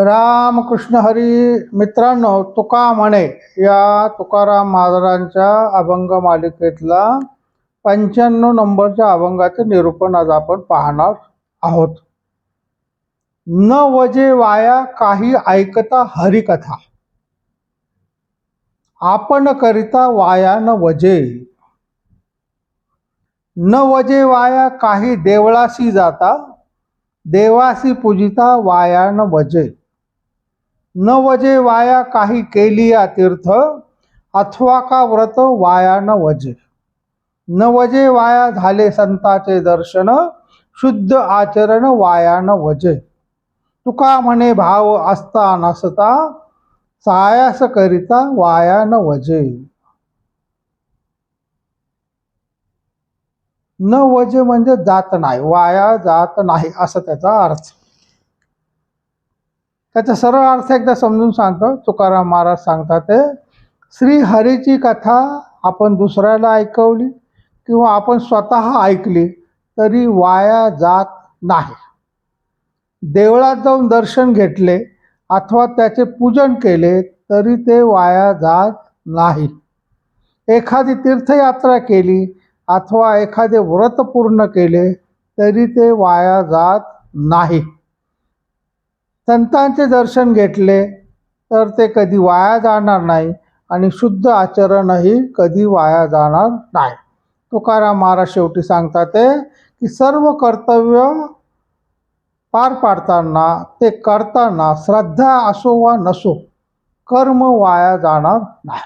रामकृष्ण हरी मित्रांनो तुका म्हणे या तुकाराम महाराजांच्या अभंग मालिकेतला पंच्याण्णव नंबरच्या अभंगाचे निरूपण आज आपण पाहणार आहोत. न वजे वाया काही ऐकता हरिकथा. आपण करिता वाया न वजे. न वजे वाया काही देवळाशी जाता देवासी पूजिता वाया न वजे. न वजे वाया काही केली या तीर्थ अथवा का व्रत वाया न वजे न वजे वाया झाले संताचे दर्शन शुद्ध आचरण वाया न वजे तुका म्हणे भाव असता नसता सायास करिता वाया न वजे न वजे म्हणजे जात नाही वाया जात नाही असं त्याचा अर्थ. त्याचा सरळ अर्थ एकदा समजून सांगतो. तुकाराम महाराज सांगतात ते श्री हरीची कथा आपण दुसऱ्याला ऐकवली किंवा आपण स्वतः ऐकली तरी वाया जात नाही. देवळात जाऊन दर्शन घेतले अथवा त्याचे पूजन केले तरी ते वाया जात नाही. एखादी तीर्थयात्रा केली अथवा एखादे व्रत पूर्ण केले तरी ते वाया जात नाही. संतांचे दर्शन घेतले तर ते कधी वाया जाणार नाही आणि शुद्ध आचरणही कधी वाया जाणार नाही. तुकाराम महाराज शेवटी सांगतात ते की सर्व कर्तव्य पार पाडताना ते करताना श्रद्धा असो वा नसो कर्म वाया जाणार नाही.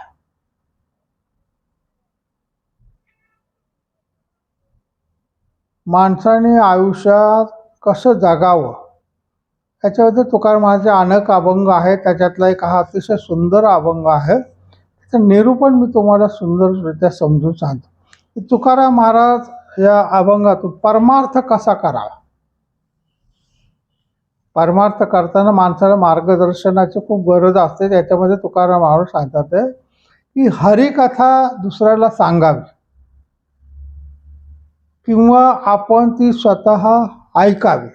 माणसाने आयुष्यात कसं जगावं? त्याच्यामध्ये तुकाराम महाराजचे अनेक अभंग आहेत. त्याच्यातला एक हा अतिशय सुंदर अभंग आहे. त्याचं निरूपण मी तुम्हाला सुंदररित्या समजून सांगतो. की तुकाराम महाराज या अभंगातून परमार्थ कसा करावा? परमार्थ करताना माणसाला मार्गदर्शनाची खूप गरज असते. त्याच्यामध्ये तुकाराम महाराज सांगतात ते की हरिकथा दुसऱ्याला सांगावी. किंवा आपण ती स्वतः ऐकावी.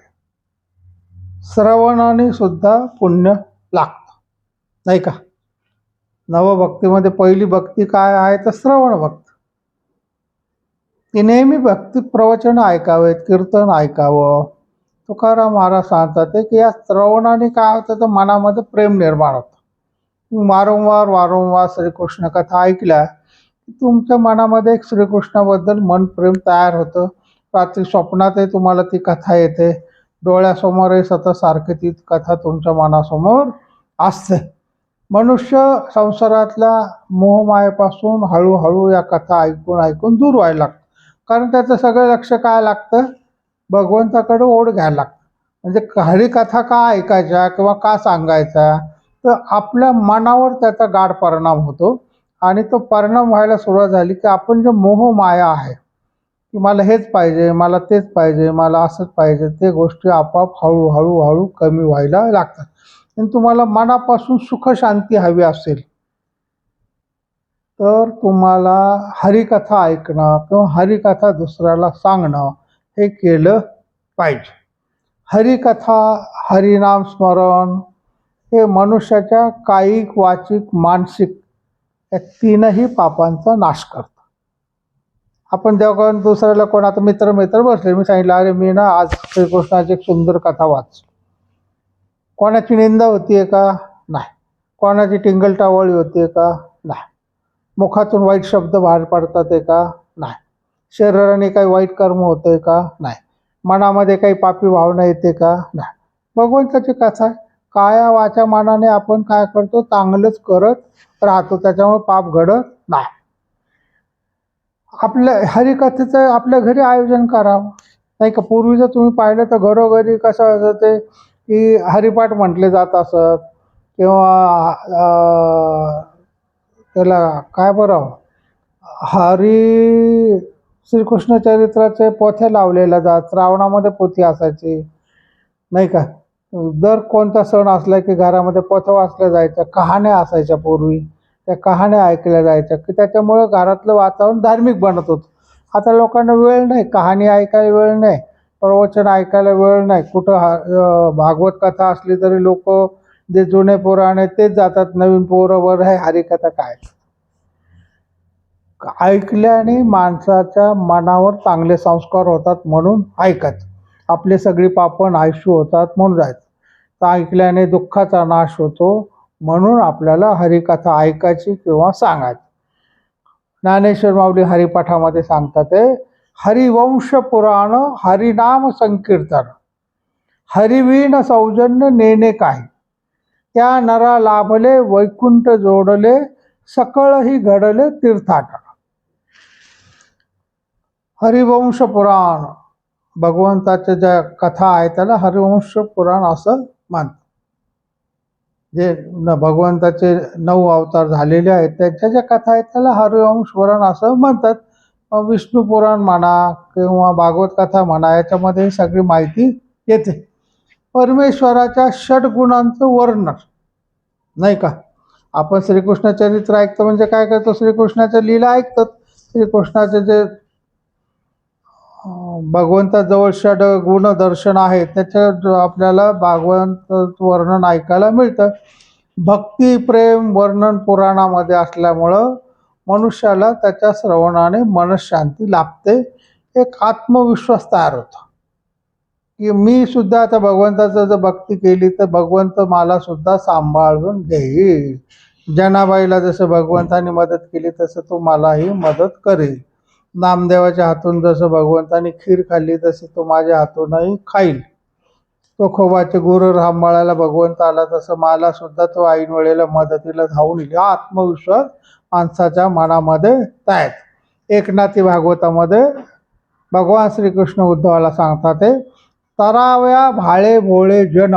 श्रवणाने सुद्धा पुण्य लागतं. नाही का? नवभक्तीमध्ये पहिली भक्ती काय आहे? तर श्रवण भक्त. ती नेहमी भक्ती प्रवचन ऐकावेत कीर्तन ऐकावं. तुकाराम महाराज सांगतात की या श्रवणाने काय होतं? तर मनामध्ये प्रेम निर्माण होतं. वारंवार वारंवार श्रीकृष्ण कथा ऐकल्या की तुमच्या मनामध्ये एक श्रीकृष्णाबद्दल मन प्रेम तयार होतं. रात्री स्वप्नातही तुम्हाला ती कथा येते. डोळ्यासमोरही सतत सारखी ती कथा तुमच्या मनासमोर असते. मनुष्य संसारातल्या मोहमायेपासून हळूहळू या कथा ऐकून ऐकून दूर व्हायला लागतं. कारण त्याचं सगळं लक्ष काय लागतं? भगवंताकडे ओढ घ्यायला लागतं. म्हणजे हरी कथा का ऐकायच्या किंवा का सांगायचा तर आपल्या मनावर त्याचा गाढ परिणाम होतो आणि तो परिणाम व्हायला सुरुवात झाली की आपण जे मोह माया आहे की मला हेच पाहिजे मला तेच पाहिजे मला असंच पाहिजे. ते गोष्टी आपाप हळूहळू हळू कमी व्हायला लागतात. आणि तुम्हाला मनापासून सुखशांती हवी असेल तर तुम्हाला हरिकथा ऐकणं किंवा हरिकथा दुसऱ्याला सांगणं हे केलं पाहिजे. हरिकथा हरिनाम स्मरण हे मनुष्याच्या कायिक वाचिक मानसिक या तीनही पापांचा नाश करतं. आपण जेव्हा दुसऱ्याला कोण आता मित्र मित्र बसले. मी सांगितलं अरे मी ना आज श्रीकृष्णाची एक सुंदर कथा वाचली. कोणाची निंदा होतीये का नाही. कोणाची टिंगलटावळी होतीये का नाही. मुखातून वाईट शब्द बाहेर पडतात आहे का नाही. शरीराने काही वाईट कर्म होतंय का नाही. मनामध्ये काही पापी भावना येते का नाही. भगवंताची कथा आहे. काया वाच्या मानाने आपण काय करतो? चांगलंच करत राहतो. त्याच्यामुळे पाप घडत नाही. आपल्या हरिकथेचं आपल्या घरी आयोजन करावं. नाही का पूर्वी जर तुम्ही पाहिलं तर घरोघरी कसं असं ते की हरिपाठ म्हटले जात असत किंवा त्याला काय बरं? हरी श्रीकृष्ण चरित्राचे पोथ्या लावलेल्या जात श्रावणामध्ये पोथी असायची. नाही का दर कोणता सण असला की घरामध्ये पोथं वाचल्या जायच्या कहाण्या असायच्या पूर्वी. त्या कहाण्या ऐकल्या जायच्या की त्याच्यामुळं घरातलं वातावरण धार्मिक बनत होतं. आता लोकांना वेळ नाही कहाणी ऐकायला वेळ नाही प्रवचन ऐकायला वेळ नाही. कुठं हा- भागवत कथा असली तरी लोक जे जुने पुराणे तेच जातात. नवीन पोरावर आहे हरिकथा काय? ऐकल्याने माणसाच्या मनावर चांगले संस्कार होतात म्हणून ऐकत. आपले सगळी पापण आयुष्य होतात म्हणून जायचं तर ऐकल्याने दुःखाचा नाश होतो. म्हणून आपल्याला हरिकथा ऐकायची किंवा सांगायची. ज्ञानेश्वर माऊली हरिपाठामध्ये सांगतात ते हरिवंश पुराण हरिनाम संकीर्तन. हरिवीण सौजन्य नेणे काही. त्या नरा लाभले वैकुंठ जोडले सकळही घडले तीर्थाटन. हरिवंश पुराण भगवंताच्या ज्या कथा आहेत त्याला हरिवंश पुराण असं मानतात जे न भगवंताचे नऊ अवतार झालेले आहेत त्यांच्या ज्या कथा आहेत त्याला हरिवंश पुराण असं म्हणतात. विष्णू पुराण म्हणा किंवा भागवत कथा म्हणा याच्यामध्ये सगळी माहिती येते. परमेश्वराच्या षडगुणांचं वर्णन नाही का? आपण श्रीकृष्ण चरित्र ऐकतो म्हणजे काय करतो? श्रीकृष्णाच्या लीला ऐकतात. श्रीकृष्णाचे जे भगवंताजवळ षड गुण दर्शन आहे त्याच्या आपल्याला भागवंत वर्णन ऐकायला मिळतं. भक्ती प्रेम वर्णन पुराणामध्ये असल्यामुळं मनुष्याला त्याच्या श्रवणाने मनशांती लाभते. एक आत्मविश्वास तयार होतो. की मी सुद्धा आता भगवंताचं जर भक्ती केली तर भगवंत मला सुद्धा सांभाळून घेईल. जनाबाईला जसं भगवंताने मदत केली तसं तो मलाही मदत करेल. नामदेवाच्या हातून जसं भगवंताने खीर खाल्ली तशी तो माझ्या हातूनही खाईल. तो खोबाचे गुरु रामबाळाला भगवंत आला तसं मला सुद्धा तो ऐन वेळेला मदतीला धावून येईल. हा आत्मविश्वास माणसाच्या मनामध्ये तयार. एकनाथी भागवतामध्ये भगवान श्रीकृष्ण उद्धवाला सांगतात ते तराव्या भाळे भोळे जन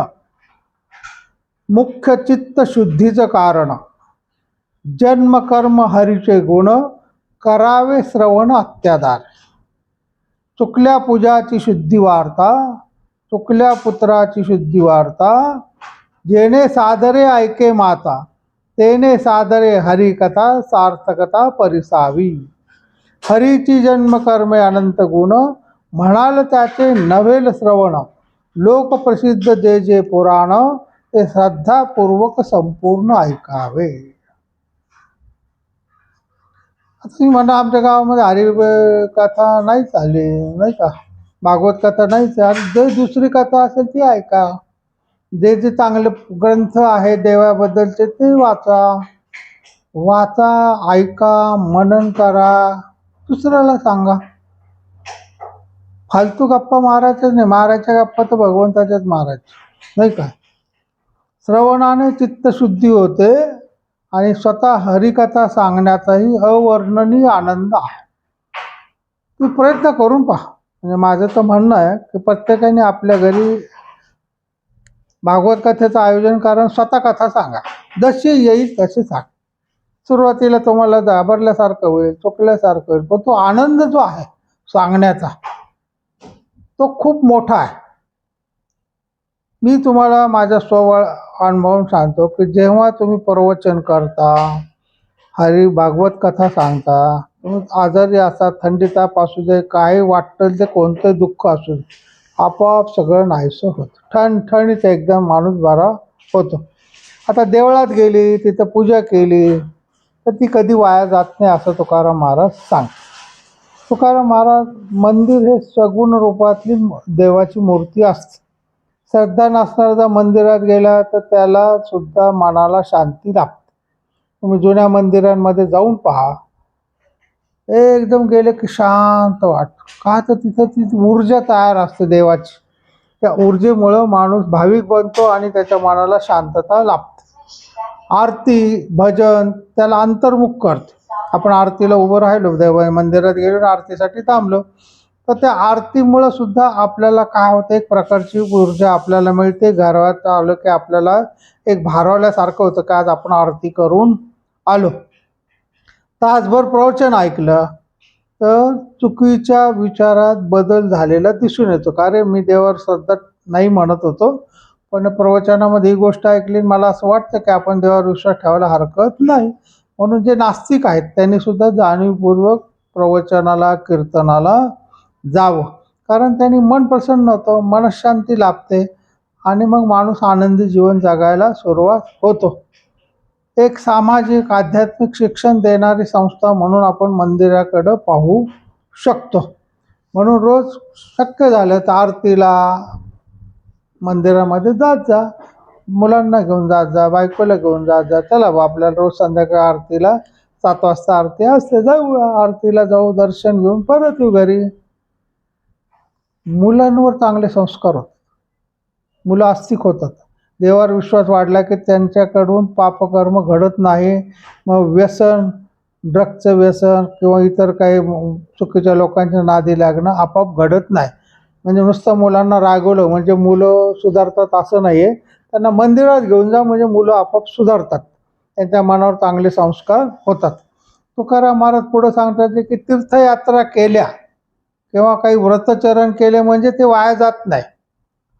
मुख्य चित्त शुद्धीचं कारण जन्म कर्म हरीचे गुण करावे श्रवण अत्याधार. चुकल्या पूजाची शुद्धी वार्ता चुकल्या पुत्राची शुद्धी वार्ता जेणे सादरे ऐके माता तेने सादरे हरिकथा सार्थकता परिसावी. हरीची जन्मकर्मे अनंत गुण म्हणाल त्याचे नवेल श्रवण. लोकप्रसिद्ध जे जे पुराण ते श्रद्धापूर्वक संपूर्ण ऐकावे. आता तुम्ही म्हणा आमच्या गावामध्ये हरी कथा नाही चालली नाही का? भागवत कथा नाही चाल जे दुसरी कथा असेल ती ऐका. जे जे चांगले ग्रंथ आहे देवाबद्दलचे ते वाचा. वाचा ऐका मनन करा. दुसऱ्याला सांगा. फालतू गप्पा मारायच्याच नाही. मारायच्या गप्पा तर भगवंताच्याच मारायच्या. नाही का? श्रवणाने चित्तशुद्धी होते. आणि स्वतः हरिकथा सांगण्याचाही अवर्णनीय आनंद आहे. तुम्ही प्रयत्न करून पहा. म्हणजे माझं तर म्हणणं आहे की प्रत्येकाने आपल्या घरी भागवत कथेचं आयोजन कारण स्वतः कथा सांगा. जशी येईल तशी सांग. सुरुवातीला तुम्हाला घाबरल्यासारखं होईल चुकल्यासारखं होईल पण तो आनंद जो आहे सांगण्याचा तो खूप मोठा आहे. मी तुम्हाला माझ्या स्वबळ अनुभवून सांगतो की जेव्हा तुम्ही प्रवचन करता हरी भागवत कथा सांगता तुम्ही आजारी असा थंडी ताप असू दे काही वाटतं ते कोणतं दुःख असू दे आपोआप सगळं नाहीसं होतं. ठणठणीत एकदम माणूस बरा होतो. आता देवळात गेली तिथं पूजा केली तर ती कधी वाया जात नाही असं तुकाराम महाराज सांग तुकाराम महाराज मंदिर हे सगुण रूपातली देवाची मूर्ती असते. श्रद्धा नसणारा जर मंदिरात गेला तर त्याला सुद्धा मनाला शांती लाभते तुम्ही जुन्या मंदिरांमध्ये जाऊन पहा. एकदम गेले की शांत वाट का तर तिथं ती ऊर्जा तयार असते देवाची. त्या ऊर्जेमुळं माणूस भाविक बनतो आणि त्याच्या मनाला शांतता लाभते. आरती भजन त्याला अंतर्मुख करते. आपण आरतीला उभं राहिलो देव मंदिरात गेलो आरतीसाठी थांबलो. तर त्या आरतीमुळं सुद्धा आपल्याला काय होतं एक प्रकारची ऊर्जा आपल्याला मिळते. घरात आलं की आपल्याला एक भारवल्यासारखं होतं की आज आपण आरती करून आलो. तासभर प्रवचन ऐकलं तर चुकीच्या विचारात बदल झालेला दिसून येतो. का रे मी देवावर श्रद्धा नाही म्हणत होतो पण प्रवचनामध्ये ही गोष्ट ऐकली आणि मला असं वाटतं की आपण देवावर विश्वास ठेवायला हरकत नाही. म्हणून जे नास्तिक आहेत त्यांनी सुद्धा जाणीवपूर्वक प्रवचनाला कीर्तनाला जावं. कारण त्यांनी मन प्रसन्न होतं मनशांती लाभते आणि मग माणूस आनंदी जीवन जगायला सुरुवात होतो. एक सामाजिक आध्यात्मिक शिक्षण देणारी संस्था म्हणून आपण मंदिराकडं पाहू शकतो. म्हणून रोज शक्य झालं तर आरतीला मंदिरामध्ये जात जा. मुलांना घेऊन जात जा बायकोला घेऊन जात जा. चला बा आपल्याला रोज संध्याकाळी आरतीला सात वाजता आरती असते. जाऊया आरतीला जाऊ दर्शन घेऊन परत येऊ घरी. मुलांवर चांगले संस्कार होतात. मुलं आस्तिक होतात. देवावर विश्वास वाढला की त्यांच्याकडून पापकर्म घडत नाही. मग व्यसन ड्रगचं व्यसन किंवा इतर काही चुकीच्या लोकांच्या नादी लागणं आपोआप घडत नाही. म्हणजे नुसतं मुलांना रागवलं म्हणजे मुलं सुधारतात असं नाही आहे त्यांना मंदिरात घेऊन जा म्हणजे मुलं आपोआप सुधारतात. त्यांच्या मनावर चांगले संस्कार होतात. तुकाराम महाराज पुढं सांगतात की तीर्थयात्रा केल्या. किंवा काही व्रतचरण केले म्हणजे ते वाया जात नाही.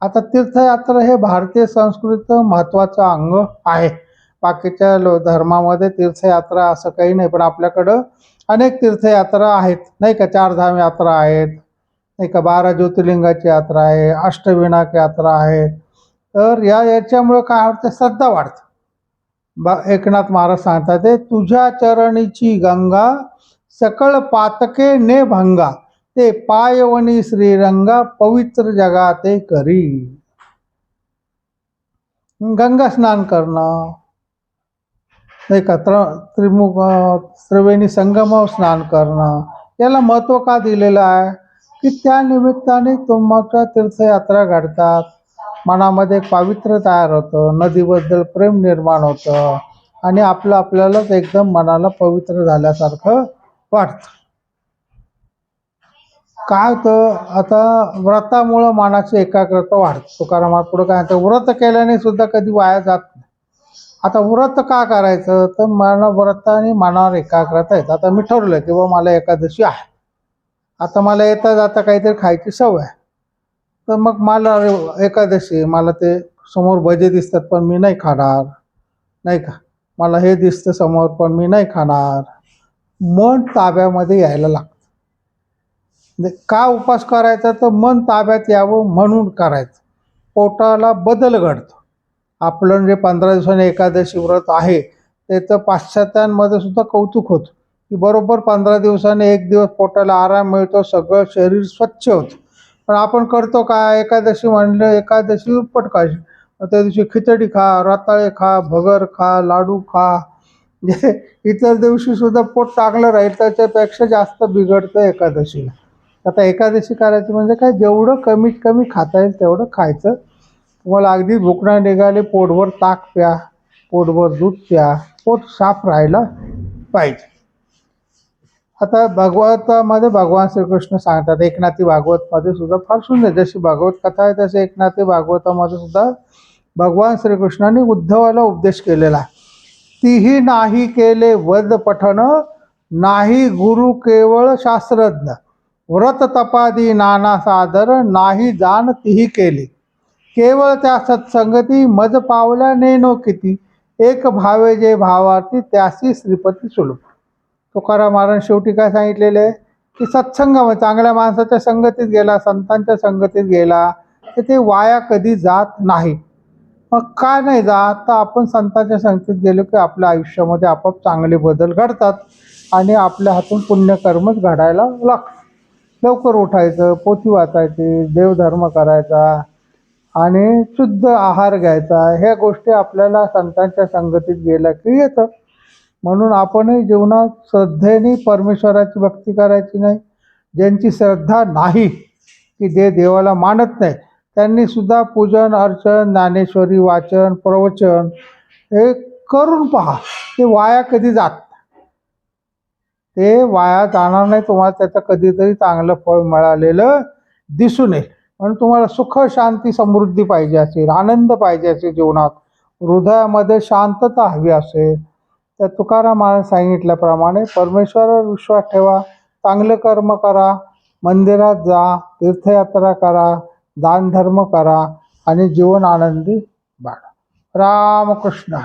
आता तीर्थयात्रा हे भारतीय संस्कृतीचं महत्त्वाचं अंग आहे. बाकीच्या लो धर्मामध्ये तीर्थयात्रा असं काही नाही पण आपल्याकडं अनेक तीर्थयात्रा आहेत. नाही का चारधाम यात्रा आहेत नाही का बारा ज्योतिर्लिंगाची यात्रा आहे अष्टविनायक यात्रा आहे. तर या याच्यामुळं काय होतं श्रद्धा वाढते. बा एकनाथ महाराज सांगतात ते तुझ्या चरणीची गंगा सकळ पातके ने भंगा. ते पायवणी श्रीरंगा पवित्र जगा ते करी. गंगा स्नान करणं. एकत्र का त्र त्रिमुख त्रिवेणी संगम स्नान करणं. याला महत्त्व का दिलेलं आहे? की त्या निमित्ताने तुमच्या तीर्थयात्रा घडतात. मनामध्ये पावित्र्य तयार होतं. नदीबद्दल प्रेम निर्माण होतं. आणि आपलं आपल्यालाच एकदम मनाला पवित्र झाल्यासारखं वाटतं. काय होतं? आता व्रतामुळं मनाची एकाग्रता वाढते. तुकारामात पुढं काय म्हणतं? व्रत केल्याने सुद्धा कधी वाया जात नाही. आता व्रत का करायचं? तर मन व्रताने मनावर एकाग्रता येतं. आता मी ठरवलं की बाबा मला एकादशी आहे. आता मला येता जाता काहीतरी खायची सवय आहे. तर मग मला एकादशी मला ते समोर भजे दिसतात पण मी नाही खाणार. नाही का? मला हे दिसतं समोर पण मी नाही खाणार. मन ताब्यामध्ये यायला लागतं. म्हणजे का उपास करायचा तर मन ताब्यात यावं म्हणून करायचं. पोटाला बदल घडतो. आपलं जे पंधरा दिवसांनी एकादशी व्रत आहे त्याचं पाश्चात्यांमध्ये सुद्धा कौतुक होतं. की बरोबर पंधरा दिवसाने एक दिवस पोटाला आराम मिळतो सगळं शरीर स्वच्छ होतं. पण आपण करतो काय? एकादशी म्हणलं एकादशी उपट त्या दिवशी खिचडी खा रताळे खा भगर खा लाडू खा. इतर दिवशी सुद्धा पोट चांगलं राहील त्याच्यापेक्षा जास्त बिघडतं एकादशीला. आता एकादशी करायची म्हणजे काय जेवढं कमीत कमी खाता येईल तेवढं खायचं. तुम्हाला अगदी भुकणा निघाले पोटभर ताक प्या पोटभर दूध प्या पोट साफ राहायला पाहिजे. आता भागवतामध्ये भगवान श्रीकृष्ण सांगतात एकनाथी भागवतमध्ये सुद्धा फार सुंदर जशी भागवत कथा आहे तसे एकनाथी भागवतामध्ये सुद्धा भगवान श्रीकृष्णाने उद्धवाला उपदेश केलेला तीही नाही केले वद पठन नाही गुरु केवळ शास्त्रज्ञ. व्रत तपादी नाना सादर नाही जाण तीही केली. केवळ त्या सत्संगती मज पावल्या नेनो किती. एक भावे जे भावार्थी त्यासी श्रीपती सुलभ. तुकाराम महाराज शेवटी काय सांगितलेलं आहे? की सत्संग म्हणजे चांगल्या माणसाच्या संगतीत गेला संतांच्या संगतीत गेला तर ते वाया कधी जात नाही. मग काय नाही जात? तर आपण संतांच्या संगतीत गेलो की आपल्या आयुष्यामध्ये आपोआप चांगले बदल घडतात आणि आपल्या हातून पुण्यकर्मच घडायला लागतं लवकर उठायचं पोथी वाचायची देवधर्म करायचा आणि शुद्ध आहार घ्यायचा ह्या गोष्टी आपल्याला संतांच्या संगतीत गेल्या की येतं. म्हणून आपणही जीवनात श्रद्धेने परमेश्वराची भक्ती करायची नाही ज्यांची श्रद्धा नाही की जे देवाला मानत नाही त्यांनी सुद्धा पूजन अर्चन ज्ञानेश्वरी वाचन प्रवचन हे करून पहा ते वाया कधी जात ते वाया जाणार नाही. तुम्हाला त्याचं कधीतरी चांगलं फळ मिळालेलं दिसून येईल. म्हणून तुम्हाला सुख शांती समृद्धी पाहिजे असेल आनंद पाहिजे असेल जीवनात. हृदयामध्ये शांतता हवी असेल. तर तुकाराम सांगितल्याप्रमाणे परमेश्वरावर विश्वास ठेवा चांगलं कर्म करा मंदिरात जा तीर्थयात्रा करा दानधर्म करा आणि जीवन आनंदी बाळा रामकृष्ण